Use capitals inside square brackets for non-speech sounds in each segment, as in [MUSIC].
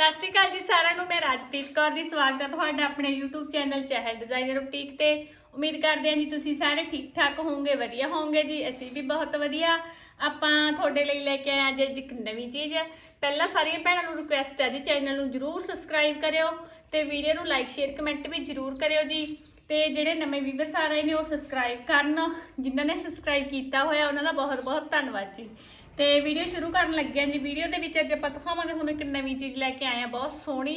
ਸਤਿ ਸ਼੍ਰੀ ਅਕਾਲ ਜੀ ਸਾਰਿਆਂ ਨੂੰ, ਮੈਂ ਰਾਜਪ੍ਰੀਤ ਕੌਰ ਦੀ ਸਵਾਗਤ ਹੈ ਤੁਹਾਡਾ ਆਪਣੇ YouTube channel Chahal designer boutique ਤੇ। ਉਮੀਦ ਕਰਦੇ ਹਾਂ ਜੀ ਤੁਸੀਂ ਸਾਰੇ ਠੀਕ ਠਾਕ ਹੋਵੋਗੇ, ਵਧੀਆ ਹੋਵੋਗੇ ਜੀ, ਅਸੀਂ ਵੀ ਬਹੁਤ ਵਧੀਆ। ਆਪਾਂ ਤੁਹਾਡੇ ਲਈ ਲੈ ਕੇ ਆਏ ਅੱਜ ਇੱਕ ਨਵੀਂ ਚੀਜ਼। ਹੈ ਪਹਿਲਾਂ ਸਾਰੀਆਂ ਭੈਣਾਂ ਨੂੰ ਰਿਕੁਐਸਟ ਹੈ ਜੀ ਚੈਨਲ ਨੂੰ ਜਰੂਰ ਸਬਸਕ੍ਰਾਈਬ ਕਰਿਓ ਤੇ ਵੀਡੀਓ ਨੂੰ ਲਾਈਕ ਸ਼ੇਅਰ ਕਮੈਂਟ ਵੀ ਜਰੂਰ ਕਰਿਓ ਜੀ। ਤੇ ਜਿਹੜੇ ਨਵੇਂ ਵੀਵਰਸ ਆ ਰਹੇ ਨੇ, ਉਹ ਸਬਸਕ੍ਰਾਈਬ ਕਰਨ। ਜਿਨ੍ਹਾਂ ਨੇ ਸਬਸਕ੍ਰਾਈਬ ਕੀਤਾ ਹੋਇਆ, ਉਹਨਾਂ ਦਾ ਬਹੁਤ ਬਹੁਤ ਧੰਨਵਾਦ ਜੀ। ਤੇ ਵੀਡੀਓ ਸ਼ੁਰੂ ਕਰਨ ਲੱਗੇ ਹਾਂ ਜੀ। ਵੀਡੀਓ ਦੇ ਵਿੱਚ ਅੱਜ ਆਪਾਂ ਦਿਖਾਵਾਂਗੇ ਤੁਹਾਨੂੰ ਇੱਕ ਨਵੀਂ ਚੀਜ਼ ਲੈ ਕੇ ਆਏ ਆ ਬਹੁਤ ਸੋਹਣੀ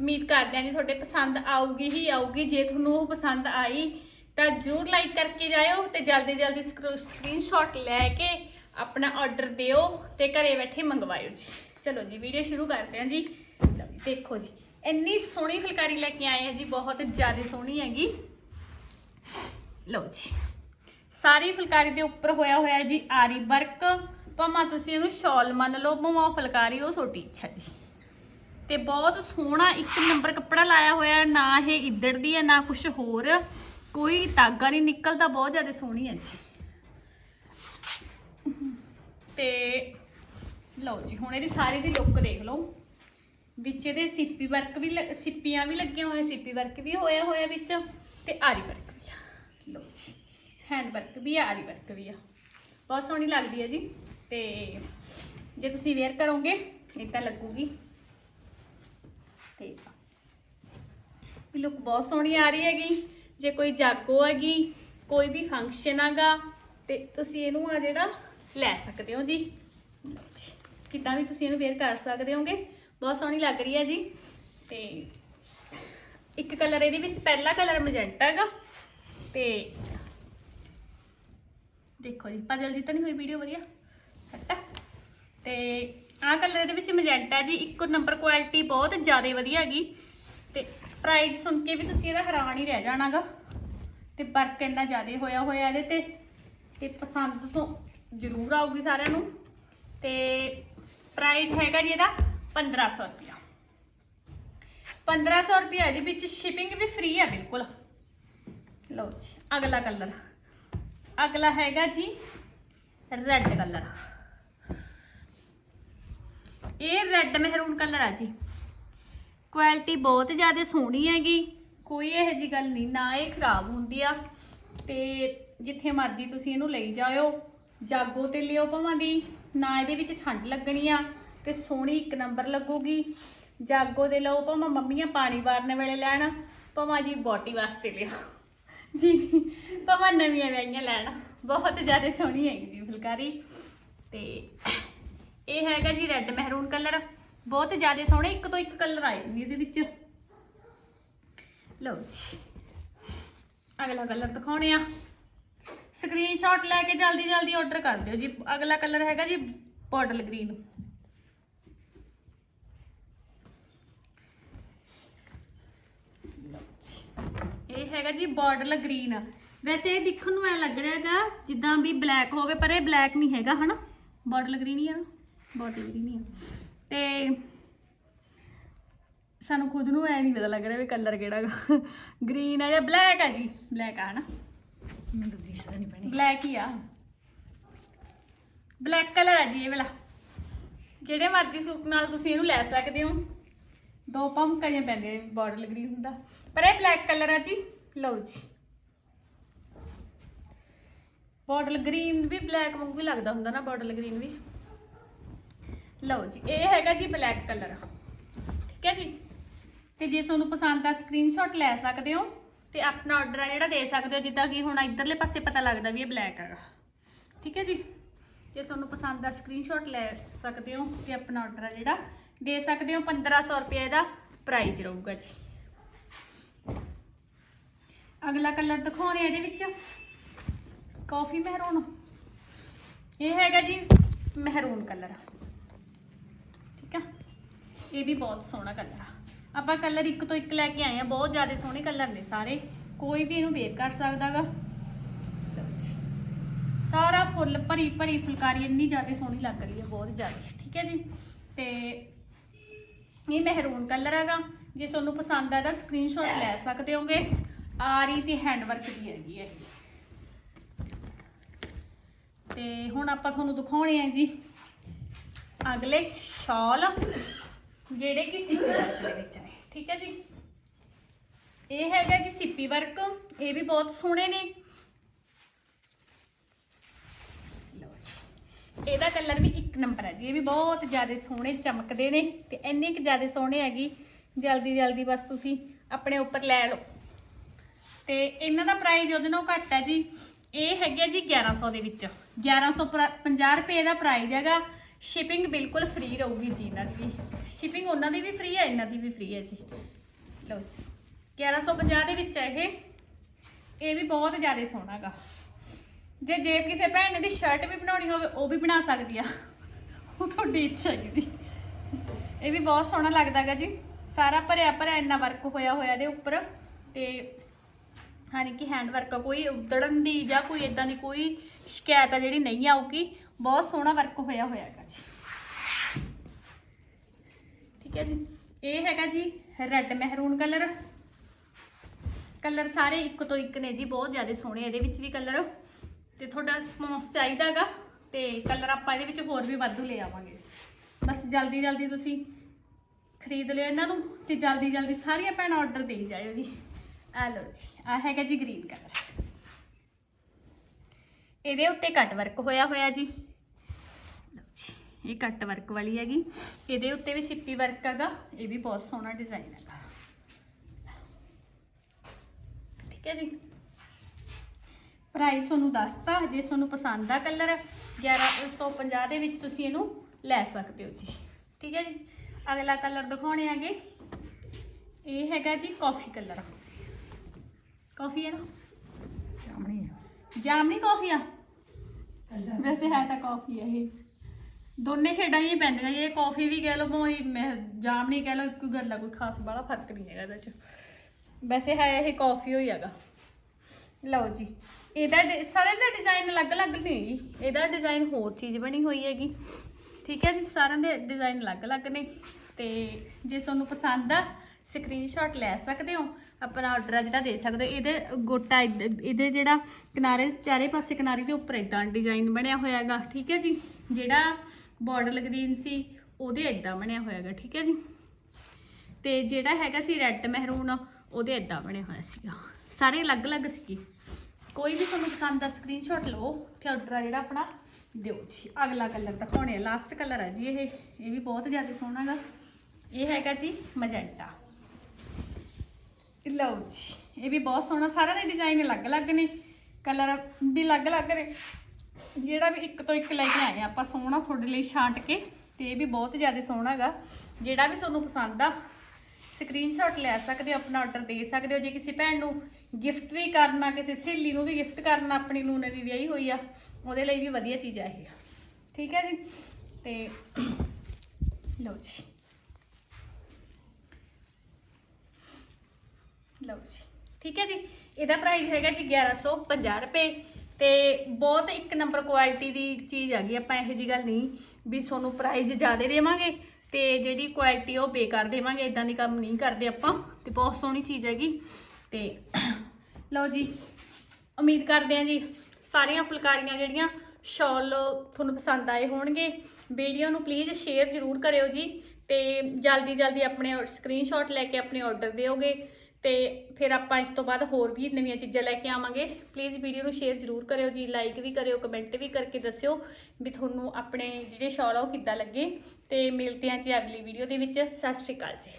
ਉਮੀਦ ਕਰਦੇ ਹਾਂ ਜੀ ਤੁਹਾਡੇ ਪਸੰਦ ਆਊਗੀ ਹੀ ਆਊਗੀ। ਜੇ ਤੁਹਾਨੂੰ ਉਹ ਪਸੰਦ ਆਈ ਤਾਂ ਜਰੂਰ ਲਾਈਕ ਕਰਕੇ ਜਾਇਓ ਤੇ ਜਲਦੀ ਜਲਦੀ ਸਕਰੀਨਸ਼ਾਟ ਲੈ ਕੇ ਆਪਣਾ ਆਰਡਰ ਦਿਓ ਤੇ ਘਰੇ ਬੈਠੇ ਮੰਗਵਾਇਓ ਜੀ। ਚਲੋ ਜੀ ਵੀਡੀਓ ਸ਼ੁਰੂ ਕਰਦੇ ਹਾਂ ਜੀ। ਜੀ, ਦੇਖੋ ਜੀ ਇੰਨੀ ਸੋਹਣੀ ਫੁਲਕਾਰੀ ਲੈ ਕੇ ਆਏ ਆ ਜੀ। ਬਹੁਤ ਜ਼ਿਆਦਾ ਸੋਹਣੀ ਹੈਗੀ। ਲਓ ਜੀ ਸਾਰੀ ਫੁਲਕਾਰੀ ਦੇ ਉੱਪਰ ਹੋਇਆ ਹੋਇਆ ਜੀ ਆਰੀ ਵਰਕ। ਭਾਵੇਂ ਤੁਸੀਂ ਇਹਨੂੰ ਸ਼ਾਲ ਮੰਨ ਲਓ, ਭਾਵੇਂ ਉਹ ਫੁਲਕਾਰੀ, ਉਹ ਛੋਟੀ ਇੱਛਾ ਜੀ ਤੇ ਬਹੁਤ ਸੋਹਣਾ ਇੱਕ ਨੰਬਰ ਕੱਪੜਾ ਲਾਇਆ ਹੋਇਆ, ਨਾ ਇਹ ਇੱਧਰ ਦੀ ਹੈ, ਨਾ ਕੁਝ ਹੋਰ। ਕੋਈ ਤਾਗਾ ਨਹੀਂ ਨਿਕਲਦਾ, ਬਹੁਤ ਜ਼ਿਆਦਾ ਸੋਹਣੀ ਹੈ ਜੀ। ਤੇ ਲਓ ਜੀ, ਹੁਣ ਇਹਦੀ ਸਾਰੀ ਦੀ ਲੁੱਕ ਦੇਖ ਲਓ। ਵਿੱਚ ਇਹਦੇ ਸਿੱਪੀ ਵਰਕ ਵੀ ਲ- ਸਿੱਪੀਆਂ ਵੀ ਲੱਗੀਆਂ ਹੋਈਆਂ, ਸਿੱਪੀ ਵਰਕ ਵੀ ਹੋਇਆ ਹੋਇਆ ਵਿੱਚ ਤੇ ਆਰੀ ਵਰਕ ਵੀ ਆ। ਲਓ ਜੀ ਹੈਂਡ ਵਰਕ ਵੀ ਆ, ਆਰੀ ਵਰਕ ਵੀ ਆ। ਬਹੁਤ ਸੋਹਣੀ ਲੱਗਦੀ ਹੈ ਜੀ। ਤੇ ਜੇ ਤੁਸੀਂ ਵੇਅਰ ਕਰੋਗੇ ਇਦਾਂ ਲੱਗੂਗੀ। ਤੇ ਇਹ ਲੁੱਕ ਬਹੁਤ ਸੋਹਣੀ ਆ ਰਹੀ ਹੈਗੀ। ਜੇ ਕੋਈ ਜਾਗੋ ਹੈਗੀ, ਕੋਈ ਵੀ ਫੰਕਸ਼ਨ ਹੈਗਾ, ਤੇ ਤੁਸੀਂ ਇਹਨੂੰ ਆ ਜਿਹੜਾ ਲੈ ਸਕਦੇ ਹੋ ਜੀ। ਕਿੱਦਾਂ ਵੀ ਤੁਸੀਂ ਇਹਨੂੰ ਵੇਅਰ ਕਰ ਸਕਦੇ ਹੋਗੇ। ਬਹੁਤ ਸੋਹਣੀ ਲੱਗ ਰਹੀ ਹੈ ਜੀ। ਤੇ ਇੱਕ ਕਲਰ ਇਹਦੇ ਵਿੱਚ ਪਹਿਲਾ ਕਲਰ ਮੈਜੈਂਟਾ ਹੈਗਾ। ਤੇ ਦੇਖੋ ਜੀ ਪਜਲ ਜਲਦੀ ਤਾਂ ਨਹੀਂ ਹੋਈ ਵੀਡੀਓ ਵਧੀਆ? [LAUGHS] ਤੇ ਆਹ ਕਲਰ ਇਹਦੇ ਵਿੱਚ ਮਜੈਂਟਾ ਜੀ, ਇੱਕੋ ਨੰਬਰ ਕੁਆਲਿਟੀ ਬਹੁਤ ਜ਼ਿਆਦਾ ਵਧੀਆ ਹੈਗੀ। ਤੇ ਪ੍ਰਾਈਸ ਸੁਣ ਕੇ ਵੀ ਤੁਸੀਂ ਇਹਦਾ ਹੈਰਾਨ ਹੀ ਰਹਿ ਜਾਣਾਗਾ। ਤੇ ਵਰਕ ਇੰਨਾ ਜ਼ਿਆਦਾ ਹੋਇਆ ਹੋਇਆ ਇਹਦੇ ਤੇ ਤੇ ਪਸੰਦ ਤੋਂ ਜ਼ਰੂਰ ਆਊਗੀ ਸਾਰਿਆਂ ਨੂੰ। ਤੇ ਪ੍ਰਾਈਸ ਹੈਗਾ ਜੀ ਇਹਦਾ 1500 ਰੁਪਇਆ। 1500 ਰੁਪਇਆ ਜੀ ਵਿੱਚ ਸ਼ਿਪਿੰਗ ਵੀ ਫ੍ਰੀ ਹੈ ਬਿਲਕੁਲ। ਲਓ ਜੀ, ਅਗਲਾ ਕਲਰ ਅਗਲਾ ਹੈਗਾ ਜੀ ਰੈੱਡ ਕਲਰ ਇਹ ਰੈੱਡ ਮਹਿਰੂਨ ਕਲਰ ਆ ਜੀ। ਕੁਆਲਿਟੀ ਬਹੁਤ ਜ਼ਿਆਦਾ ਸੋਹਣੀ ਹੈਗੀ। ਕੋਈ ਇਹੋ ਜੀ ਗੱਲ ਨਹੀਂ, ਨਾ ਇਹ ਖਰਾਬ ਹੁੰਦੀ ਆ। ਤੇ ਜਿੱਥੇ ਮਰਜ਼ੀ ਤੁਸੀਂ ਇਹਨੂੰ ਲਈ ਜਾਇਓ, ਜਾਗੋ ਤੇ ਲਿਓ ਭਾਵਾਂ ਦੀ, ਨਾ ਇਹਦੇ ਵਿੱਚ ਛੰਡ ਲੱਗਣੀ ਆ ਤੇ ਸੋਹਣੀ ਇੱਕ ਨੰਬਰ ਲੱਗੂਗੀ। ਜਾਗੋ ਦੇ ਲਓ ਭਾਵਾਂ ਮੰਮੀਆਂ ਪਾਣੀ ਵਾਰਨ ਵੇਲੇ ਲੈਣ, ਭਾਵਾਂ ਜੀ ਬੋਟੀ ਵਾਸਤੇ ਲਿਓ। ਜੀ, ਭਾਵਾਂ ਨਵੀਆਂ ਵਿਆਹੀਆਂ ਲੈਣ। ਬਹੁਤ ਜ਼ਿਆਦਾ ਸੋਹਣੀ ਹੈਗੀ ਜੀ ਫੁਲਕਾਰੀ। ਤੇ ਇਹ ਹੈਗਾ ਜੀ ਰੈੱਡ ਮਹਿਰੂਨ ਕਲਰ ਬਹੁਤ ਜ਼ਿਆਦਾ ਸੋਹਣੇ, ਇੱਕ ਤੋਂ ਇੱਕ ਕਲਰ ਆਏ ਨੇ ਇਹਦੇ ਵਿੱਚ। ਲਓ ਜੀ। ਅਗਲਾ ਕਲਰ ਦਿਖਾਉਣੇ ਆ। ਸਕਰੀਨਸ਼ਾਟ ਲੈ ਕੇ ਜਲਦੀ ਜਲਦੀ ਆਰਡਰ ਕਰ ਦਿਓ ਜੀ। ਅਗਲਾ ਕਲਰ ਹੈਗਾ ਜੀ ਬੋਟਲ ਗ੍ਰੀਨ ਇਹ ਹੈਗਾ ਜੀ ਬਾਰਡਰ ਗ੍ਰੀਨ ਵੈਸੇ ਇਹ ਦਿਖਣ ਨੂੰ ਐ ਲੱਗ ਰਿਹਾ ਹੈਗਾ, ਜਿੱਦਾਂ ਵੀ ਬਲੈਕ ਹੋਵੇ, ਪਰ ਇਹ ਬਲੈਕ ਨਹੀਂ ਹੈਗਾ, ਹਨਾ? ਬਾਰਡਰ ਗ੍ਰੀਨ ਹੀ ਆ। ਬਾਰਡਰ ਗ੍ਰੀਨ ਹੀ ਆ। ਤੇ ਸਾਨੂੰ ਖੁਦ ਨੂੰ ਐ ਨਹੀਂ ਪਤਾ ਲੱਗ ਰਿਹਾ ਵੀ ਕਲਰ ਕਿਹੜਾ ਗ੍ਰੀਨ ਹੈ ਜਾਂ ਬਲੈਕ ਹੈ ਜੀ? ਬਲੈਕ ਆ ਹਨਾ? ਮੈਨੂੰ ਦਿਸਦਾ ਨਹੀਂ ਪੈਣੀ। ਬਲੈਕ ਹੀ ਆ। ਬਲੈਕ ਕਲਰ ਹੈ ਜੀ ਇਹ ਵਾਲਾ। ਜਿਹੜੇ ਮਰਜ਼ੀ ਸੂਟ ਨਾਲ ਤੁਸੀਂ ਇਹਨੂੰ ਲੈ ਸਕਦੇ ਹੋ। ਦੋ ਪੰਪ ਕਰੀਆਂ ਪੈਂਦੇ ਬਾਰਡਰ ਗ੍ਰੀਨ ਹੁੰਦਾ। ਪਰ ਇਹ ਬਲੈਕ ਕਲਰ ਆ ਜੀ। ਲਓ ਜੀ। ਬਾਰਡਰ ਗ੍ਰੀਨ ਵੀ ਬਲੈਕ ਵਾਂਗੂ ਹੀ ਲੱਗਦਾ ਹੁੰਦਾ ਨਾ ਬਾਰਡਰ ਗ੍ਰੀਨ ਵੀ। ਲਓ ਜੀ, ਇਹ ਹੈਗਾ ਜੀ ਬਲੈਕ ਕਲਰ ਠੀਕ ਹੈ ਜੀ? ਤੇ ਜੇ ਤੁਹਾਨੂੰ ਪਸੰਦ ਆ ਸਕਰੀਨਸ਼ਾਟ ਲੈ ਸਕਦੇ ਹੋ ਤੇ ਆਪਣਾ ਆਰਡਰ ਆ ਜਿਹੜਾ ਦੇ ਸਕਦੇ ਹੋ, ਜਿੱਦਾਂ ਕਿ ਹੁਣ ਇਧਰਲੇ ਪਾਸੇ ਪਤਾ ਲੱਗਦਾ ਵੀ ਇਹ ਬਲੈਕ ਹੈਗਾ ਠੀਕ ਹੈ ਜੀ? ਜੇ ਤੁਹਾਨੂੰ ਪਸੰਦ ਆ ਸਕਰੀਨਸ਼ਾਟ ਲੈ ਸਕਦੇ ਹੋ ਤੇ ਆਪਣਾ ਆਰਡਰ ਆ ਜਿਹੜਾ ਦੇ ਸਕਦੇ ਹੋ 1500 ਰੁਪਏ ਦਾ ਪ੍ਰਾਈਸ ਰਹੂਗਾ ਜੀ। ਅਗਲਾ ਕਲਰ ਦਿਖਾਉਣੇ ਇਹਦੇ ਵਿੱਚ। ਕਾਫੀ ਮਹਿਰੂਨ ਇਹ ਹੈਗਾ ਜੀ ਮਹਿਰੂਨ ਕਲਰ ਇਹ ਵੀ ਬਹੁਤ ਸੋਹਣਾ ਕਲਰ ਆ। ਆਪਾਂ ਕਲਰ ਇੱਕ ਤੋਂ ਇੱਕ ਲੈ ਕੇ ਆਏ ਆ, ਬਹੁਤ ਜ਼ਿਆਦਾ ਸੋਹਣੇ ਕਲਰ ਨੇ ਸਾਰੇ। ਕੋਈ ਵੀ ਇਹਨੂੰ ਵੇਅਰ ਕਰ ਸਕਦਾਗਾ। ਸਾਰਾ ਫੁੱਲ, ਭਰੀ ਭਰੀ ਫੁਲਕਾਰੀ ਇੰਨੀ ਜ਼ਿਆਦਾ ਸੋਹਣੀ ਲੱਗ ਰਹੀ ਹੈ, ਬਹੁਤ ਜ਼ਿਆਦਾ। ਠੀਕ ਹੈ ਜੀ? ਤੇ ਇਹ ਮਹਿਰੂਨ ਕਲਰ ਹੈਗਾ। ਜੇ ਤੁਹਾਨੂੰ ਪਸੰਦ ਆਦਾ ਸਕਰੀਨਸ਼ਾਟ ਲੈ ਸਕਦੇ ਹੋਗੇ। ਆਰੀ ਤੇ ਹੈਂਡ ਵਰਕ ਦੀ ਹੈਗੀ ਹੈ। ਇਹ। ਤੇ ਹੁਣ ਆਪਾਂ ਤੁਹਾਨੂੰ ਦਿਖਾਉਣੇ ਆ ਜੀ। ਅਗਲੇ ਸ਼ਾਲ। ਜਿਹੜੇ ਕਿ ਸਿੱਪੀ ਵਰਕ ਦੇ ਵਿੱਚ ਨੇ, ਠੀਕ ਹੈ ਜੀ? ਇਹ ਹੈਗਾ ਜੀ ਸਿੱਪੀ ਵਰਕ ਇਹ ਵੀ ਬਹੁਤ ਸੋਹਣੇ ਨੇ। ਇਹਦਾ ਕਲਰ ਵੀ ਇੱਕ ਨੰਬਰ ਹੈ ਜੀ, ਇਹ ਵੀ ਬਹੁਤ ਜ਼ਿਆਦਾ ਸੋਹਣੇ ਚਮਕਦੇ ਨੇ ਤੇ ਇੰਨੇ ਕੁ ਜ਼ਿਆਦਾ ਸੋਹਣੇ ਹੈਗੀ। ਜਲਦੀ ਜਲਦੀ ਬਸ ਤੁਸੀਂ ਆਪਣੇ ਉੱਪਰ ਲੈ ਲਓ। ਤੇ ਇਹਨਾਂ ਦਾ ਪ੍ਰਾਈਸ ਉਹਦੇ ਨਾਲੋਂ ਘੱਟ ਹੈ ਜੀ। ਇਹ ਹੈਗਾ ਜੀ 1100 ਦੇ ਵਿੱਚ। 1150 ਰੁਪਏ ਦਾ ਪ੍ਰਾਈਸ ਹੈਗਾ। ਸ਼ਿਪਿੰਗ ਬਿਲਕੁਲ ਫ੍ਰੀ ਰਹੂਗੀ ਜੀ ਇਹਨਾਂ ਦੀ ਸ਼ਿਪਿੰਗ ਉਹਨਾਂ ਦੀ ਵੀ ਫ੍ਰੀ ਹੈ, ਇਹਨਾਂ ਦੀ ਵੀ ਫ੍ਰੀ ਹੈ ਜੀ। ਲਓ ਜੀ। 1150 ਦੇ ਵਿੱਚ ਹੈ ਇਹ। ਇਹ ਵੀ ਬਹੁਤ ਜ਼ਿਆਦਾ ਸੋਹਣਾ ਗਾ। ਜੇ ਜੇ ਕਿਸੇ ਭੈਣ ਨੇ ਦੀ ਸ਼ਰਟ ਵੀ ਬਣਾਉਣੀ ਹੋਵੇ, ਉਹ ਵੀ ਬਣਾ ਸਕਦੀ ਆ। ਉਹ ਤੁਹਾਡੀ ਇੱਛਾ ਹੈ ਜੀ। ਇਹ ਵੀ ਬਹੁਤ ਸੋਹਣਾ ਲੱਗਦਾ ਗਾ ਜੀ। ਸਾਰਾ ਭਰਿਆ ਭਰਿਆ ਇੰਨਾ ਵਰਕ ਹੋਇਆ ਹੋਇਆ ਇਹਦੇ ਉੱਪਰ। ਤੇ ਹਾਨੀ ਕਿ ਹੈਂਡ ਵਰਕ ਕੋਈ ਉਧੜਨ ਦੀ ਜਾਂ ਕੋਈ ਇਦਾਂ ਦੀ ਕੋਈ ਸ਼ਿਕਾਇਤ ਆ ਜਿਹੜੀ ਨਹੀਂ ਆਊਗੀ ਬਹੁਤ ਸੋਹਣਾ ਵਰਕ ਹੋਇਆ ਹੋਇਆ ਹੈਗਾ ਜੀ। ਠੀਕ ਹੈ ਜੀ। ਇਹ ਹੈਗਾ ਜੀ ਰੈੱਡ ਮਹਿਰੂਨ ਕਲਰ ਕਲਰ ਸਾਰੇ ਇੱਕ ਤੋਂ ਇੱਕ ਨੇ ਜੀ, ਬਹੁਤ ਜ਼ਿਆਦਾ ਸੋਹਣੇ ਇਹਦੇ ਵਿੱਚ ਵੀ ਕਲਰ ਤੇ ਤੁਹਾਡਾ ਰਿਸਪੌਂਸ ਚਾਹੀਦਾਗਾ ਤੇ ਕਲਰ ਆਪਾਂ ਇਹਦੇ ਵਿੱਚ ਹੋਰ ਵੀ ਵਾਧੂ ਲੈ ਆਵਾਂਗੇ ਬਸ ਜਲਦੀ ਜਲਦੀ ਤੁਸੀਂ ਖਰੀਦ ਲਿਓ ਇਹਨਾਂ ਨੂੰ ਤੇ ਜਲਦੀ ਜਲਦੀ ਸਾਰੀਆਂ ਭੈਣਾਂ ਆਰਡਰ ਦੇ ਜਾਇਓ ਜੀ। ਆ ਲਓ ਜੀ ਆ ਹੈਗਾ ਜੀ ਗ੍ਰੀਨ ਕਲਰ ਇਹਦੇ ਉੱਤੇ ਕੱਟ ਵਰਕ ਹੋਇਆ ਹੋਇਆ ਜੀ। ਇਹ ਕੱਟ ਵਰਕ ਵਾਲੀ ਹੈਗੀ। ਇਹਦੇ ਉੱਤੇ ਵੀ ਸਿੱਪੀ ਵਰਕ ਹੈਗਾ ਇਹ ਵੀ ਬਹੁਤ ਸੋਹਣਾ ਡਿਜ਼ਾਈਨ ਹੈਗਾ। ਠੀਕ ਹੈ ਜੀ। ਪ੍ਰਾਈਸ ਤੁਹਾਨੂੰ ਦੱਸਤਾ ਜੇ ਤੁਹਾਨੂੰ ਪਸੰਦ ਆ ਕਲਰ 1150 ਦੇ ਵਿੱਚ ਤੁਸੀਂ ਇਹਨੂੰ ਲੈ ਸਕਦੇ ਹੋ ਜੀ। ਠੀਕ ਹੈ ਜੀ। ਅਗਲਾ ਕਲਰ ਦਿਖਾਉਣੇ ਆਗੇ ਇਹ ਹੈਗਾ ਜੀ ਕਾਫੀ ਕਲਰ ਕਾਫੀ ਹੈ ਨਾ? ਸਾਹਮਣੇ ਆ। ਜਾਮਨੀ ਕਾਫੀ ਆ? ਵੈਸੇ ਹੈ ਤਾਂ ਕਾਫੀ ਆ ਇਹ। ਦੋਨੇ ਸ਼ੇਡਾਂ ਹੀ ਪੈਂਦੀਆਂ ਇਹ ਕਾਫੀ ਵੀ ਕਹਿ ਲਓ ਭਾਵੇਂ ਮੈਂ ਜਾਮਨੀ ਕਹਿ ਲਓ, ਇੱਕ ਗੱਲ ਆ, ਕੋਈ ਖਾਸ ਬੜਾ ਫ਼ਰਕ ਨਹੀਂ ਹੈਗਾ ਇਹਦੇ ਚ। ਵੈਸੇ ਹੈ ਇਹ ਕਾਫੀ ਹੋਈ ਹੈਗਾ। ਲਓ ਜੀ, ਇਹਦਾ ਡਿ- ਸਾਰੇ ਦਾ ਡਿਜ਼ਾਈਨ ਅਲੱਗ-ਅਲੱਗ ਨਹੀਂ ਜੀ ਇਹਦਾ ਡਿਜ਼ਾਈਨ ਹੋਰ ਚੀਜ਼ ਬਣੀ ਹੋਈ ਹੈਗੀ। ਠੀਕ ਹੈ ਜੀ, ਸਾਰਿਆਂ ਦੇ ਡਿਜ਼ਾਈਨ ਅਲੱਗ-ਅਲੱਗ ਨੇ, ਤੇ ਜੇ ਤੁਹਾਨੂੰ ਪਸੰਦ ਆ ਸਕਰੀਨਸ਼ਾਟ ਲੈ ਸਕਦੇ ਹੋ, ਆਪਣਾ ਆਰਡਰ ਆ ਜਿਹੜਾ ਦੇ ਸਕਦੇ ਹੋ। ਇਹਦੇ ਗੋਟਾ ਇੱਧ- ਇਹਦੇ ਜਿਹੜਾ ਕਿਨਾਰੇ, ਚਾਰੇ ਪਾਸੇ ਕਿਨਾਰੇ ਦੇ ਉੱਪਰ ਇਦਾਂ ਡਿਜ਼ਾਈਨ ਬਣਿਆ ਹੋਇਆ ਹੈਗਾ। ਠੀਕ ਹੈ ਜੀ, ਜਿਹੜਾ ਬਾਰਡਰ ਗ੍ਰੀਨ ਸੀ, ਉਹਦੇ ਇਦਾਂ ਬਣਿਆ ਹੋਇਆ ਹੈਗਾ ਠੀਕ ਹੈ ਜੀ? ਤੇ ਜਿਹੜਾ ਹੈਗਾ ਸੀ ਰੈੱਡ ਮਹਿਰੂਨ ਉਹਦੇ ਇਦਾਂ ਬਣਿਆ ਹੋਇਆ ਸੀਗਾ। ਸਾਰੇ ਅਲੱਗ-ਅਲੱਗ ਸੀਗੇ। ਕੋਈ ਵੀ ਤੁਹਾਨੂੰ ਪਸੰਦ ਦਾ ਸਕਰੀਨਸ਼ਾਟ ਲਓ ਤੇ ਆਰਡਰ ਆ ਜਿਹੜਾ ਆਪਣਾ, ਦਿਓ ਜੀ। ਅਗਲਾ ਕਲਰ ਦਿਖਾਉਣੇ ਆ ਲਾਸਟ ਕਲਰ ਹੈ ਜੀ ਇਹ। ਇਹ ਵੀ ਬਹੁਤ ਜ਼ਿਆਦਾ ਸੋਹਣਾ ਗਾ। ਇਹ ਹੈਗਾ ਜੀ ਮਜੈਂਟਾ ਲਓ ਜੀ, ਇਹ ਵੀ ਬਹੁਤ ਸੋਹਣਾ। ਸਾਰਿਆਂ ਦੇ ਡਿਜ਼ਾਈਨ ਅਲੱਗ-ਅਲੱਗ ਨੇ। ਕਲਰ ਵੀ ਅਲੱਗ-ਅਲੱਗ ਨੇ। ਜਿਹੜਾ ਵੀ ਇੱਕ ਤੋਂ ਇੱਕ ਲੈ ਕੇ ਆਏ ਆ, ਆਪਾਂ ਸੋਹਣਾ ਤੁਹਾਡੇ ਲਈ ਛਾਂਟ ਕੇ, ਤੇ ਇਹ ਵੀ ਬਹੁਤ ਜ਼ਿਆਦਾ ਸੋਹਣਾ ਹੈਗਾ। ਜਿਹੜਾ ਵੀ ਤੁਹਾਨੂੰ ਪਸੰਦ ਆ ਸਕਰੀਨਸ਼ਾਟ ਲੈ ਸਕਦੇ ਹੋ, ਆਪਣਾ ਆਰਡਰ ਦੇ ਸਕਦੇ ਹੋ। ਜੇ ਕਿਸੇ ਭੈਣ ਨੂੰ ਗਿਫਟ ਵੀ ਕਰਨਾ, ਕਿਸੇ ਸਹੇਲੀ ਨੂੰ ਵੀ ਗਿਫਟ ਕਰਨਾ, ਆਪਣੀ ਨੂੰ ਨਵੀਂ ਵਿਆਹੀ ਹੋਈ ਆ, ਉਹਦੇ ਲਈ ਵੀ ਵਧੀਆ ਚੀਜ਼ ਆ ਇਹ। ਠੀਕ ਹੈ ਜੀ? ਤੇ ਲਓ ਜੀ। ਲਓ ਜੀ। ਠੀਕ ਹੈ ਜੀ? ਇਹਦਾ ਪ੍ਰਾਈਸ ਹੈਗਾ ਜੀ 1150 ਰੁਪਏ। ਤੇ ਬਹੁਤ ਇੱਕ ਨੰਬਰ ਕੁਆਲਿਟੀ ਦੀ ਚੀਜ਼ ਹੈਗੀ, ਆਪਾਂ ਇਹੋ ਜੀ ਗੱਲ ਨਹੀਂ ਵੀ ਤੁਹਾਨੂੰ ਪ੍ਰਾਈਜ਼ ਜ਼ਿਆਦਾ ਦੇਵਾਂਗੇ ਤੇ ਜਿਹੜੀ ਕੁਆਲਿਟੀ ਉਹ ਬੇਕਾਰ ਦੇਵਾਂਗੇ ਇਦਾਂ ਦੀ ਕੰਮ ਨਹੀਂ ਕਰਦੇ ਆਪਾਂ ਤੇ ਬਹੁਤ ਸੋਹਣੀ ਚੀਜ਼ ਹੈਗੀ ਤੇ [COUGHS] ਲਓ ਜੀ, ਉਮੀਦ ਕਰਦੇ ਹਾਂ ਜੀ ਸਾਰੀਆਂ ਫੁਲਕਾਰੀਆਂ ਜਿਹੜੀਆਂ ਸ਼ਾਲ ਤੁਹਾਨੂੰ ਪਸੰਦ ਆਏ ਹੋਣਗੇ। ਵੀਡੀਓ ਨੂੰ ਪਲੀਜ਼ ਸ਼ੇਅਰ ਜ਼ਰੂਰ ਕਰਿਓ ਜੀ ਤੇ ਜਲਦੀ ਜਲਦੀ ਆਪਣੇ ਸਕਰੀਨਸ਼ਾਟ ਲੈ ਕੇ ਆਪਣੇ ਆਰਡਰ ਦਿਓਗੇ। ਤੇ ਫਿਰ ਆਪਾਂ ਇਸ ਤੋਂ ਬਾਅਦ ਹੋਰ ਵੀ ਨਵੀਆਂ ਚੀਜ਼ਾਂ ਲੈ ਕੇ ਆਵਾਂਗੇ। ਪਲੀਜ਼ ਵੀਡੀਓ ਨੂੰ ਸ਼ੇਅਰ ਜ਼ਰੂਰ ਕਰਿਓ ਜੀ ਲਾਈਕ ਵੀ ਕਰਿਓ ਕਮੈਂਟ ਵੀ ਕਰਕੇ ਦੱਸਿਓ ਵੀ ਤੁਹਾਨੂੰ ਆਪਣੇ ਜਿਹੜੇ ਸ਼ਾਲ ਆ ਉਹ ਕਿੱਦਾਂ ਲੱਗੇ। ਤੇ ਮਿਲਦੇ ਹਾਂ ਜੀ ਅਗਲੀ ਵੀਡੀਓ ਦੇ ਵਿੱਚ। ਸਤਿ ਸ਼੍ਰੀ ਅਕਾਲ ਜੀ।